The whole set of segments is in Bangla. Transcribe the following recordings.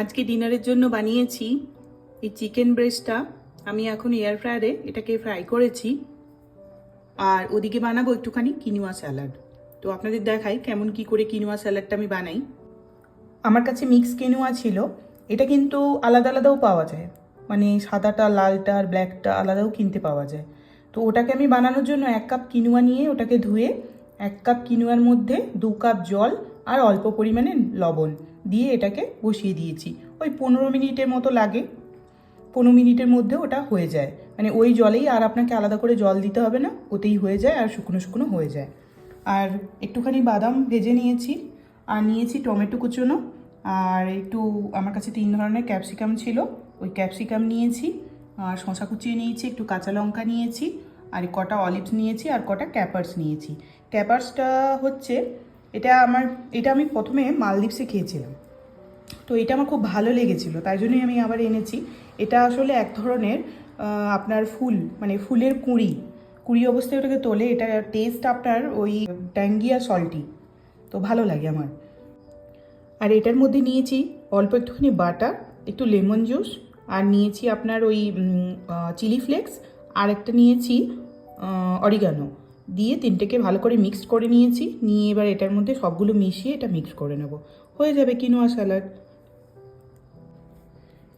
আজকে ডিনারের জন্য বানিয়েছি এই চিকেন ব্রেস্টটা আমি এখন এয়ার ফ্রায়ারে এটাকে ফ্রাই করেছি। আর ওদিকে বানাবো একটুখানি কিনুয়া স্যালাড তো আপনাদের দেখাই কেমন কি করে কিনুয়া স্যালাডটা আমি বানাই। আমার কাছে মিক্স কিনুয়া ছিল। এটা কিন্তু আলাদা আলাদাও পাওয়া যায়। মানে সাদাটা, লালটা আর ব্ল্যাকটা আলাদাও কিনতে পাওয়া যায়। তো ওটাকে আমি বানানোর জন্য এক কাপ কিনুয়া নিয়ে ওটাকে ধুয়ে এক কাপ কিনুয়ার মধ্যে দু কাপ জল আর অল্প পরিমাণে লবণ দিয়ে এটাকে বসিয়ে দিয়েছি। ওই পনেরো মিনিটের মতো লাগে। পনেরো মিনিটের মধ্যে ওটা হয়ে যায়। মানে ওই জলেই আর আপনাকে আলাদা করে জল দিতে হবে না। ওতেই হয়ে যায় আর শুকনো শুকনো হয়ে যায়। আর একটুখানি বাদাম ভেজে নিয়েছি। আর নিয়েছি টমেটো কুচোনো। আর একটু আমার কাছে তিন ধরনের ক্যাপসিকাম ছিল। ওই ক্যাপসিকাম নিয়েছি। আর শশা কুচিয়ে নিয়েছি, একটু কাঁচা লঙ্কা নিয়েছি। আর কটা অলিভস নিয়েছি আর কটা ক্যাপার্স নিয়েছি। ক্যাপার্সটা হচ্ছে এটা আমার, এটা আমি প্রথমে মালদ্বীপসে খেয়েছিলাম। তো এটা আমার খুব ভালো লেগেছিলো, তাই জন্যই আমি আবার এনেছি। এটা আসলে এক ধরনের আপনার ফুল মানে ফুলের কুঁড়ি। কুঁড়ি অবস্থায় ওটাকে তোলে, এটা টেস্ট আপনার ওই ট্যাঙ্গি আর সল্টি তো ভালো লাগে আমার। আর এটার মধ্যে নিয়েছি অল্প একটুখানি বাটার একটু লেমন জুস, আর নিয়েছি আপনার ওই চিলি ফ্লেক্স, আর একটা নিয়েছি অরিগানো। দিয়ে তিনটেকে ভালো করে মিক্স করে নিয়েছি। নিয়ে এবার এটার মধ্যে সবগুলো মিশিয়ে এটা মিক্স করে নেব। হয়ে যাবে কিনোয়া স্যালাড।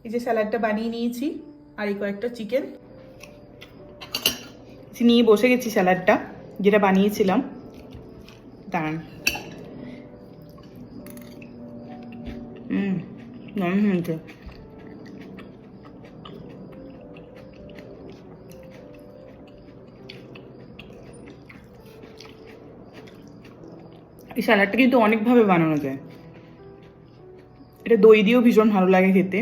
এই যে স্যালাডটা বানিয়ে নিয়েছি আর এই কয়েকটা চিকেন। নিয়ে বসে গেছি স্যালাডটা, যেটা বানিয়েছিলাম। দাঁড়ান। হুম দারুণ এই স্যালাডটা কিন্তু অনেকভাবে বানানো যায়। এটা দই দিয়েও ভীষণ ভালো লাগে খেতে।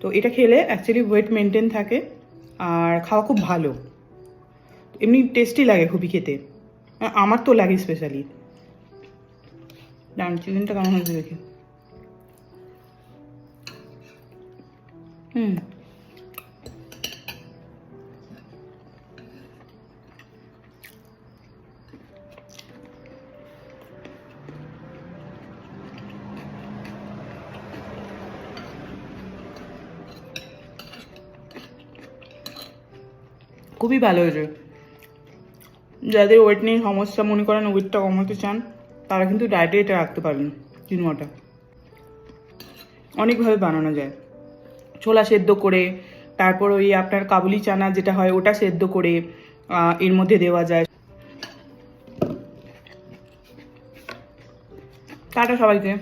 তো এটা খেলে অ্যাকচুয়ালি ওয়েট মেনটেন থাকে আর খাওয়া খুব ভালো। এমনি টেস্টি লাগে খুবই খেতে। আমার তো লাগে স্পেশালি ডান চিকেনটা কেমন হয়েছে দেখি। হুম। খুবই ভালো হয়েছে। যাদের ওয়েট নিয়ে সমস্যা মনে করেন ওয়েটটা কমাতে চান, তারা কিন্তু ডায়েটে এটা রাখতে পারেন কিনোয়াটা অনেকভাবে বানানো যায়। ছোলা সেদ্ধ করে, তারপর ওই আপনার কাবুলি চানা যেটা হয়, ওটা সেদ্ধ করে এর মধ্যে দেওয়া যায়। টাটা সবাইকে।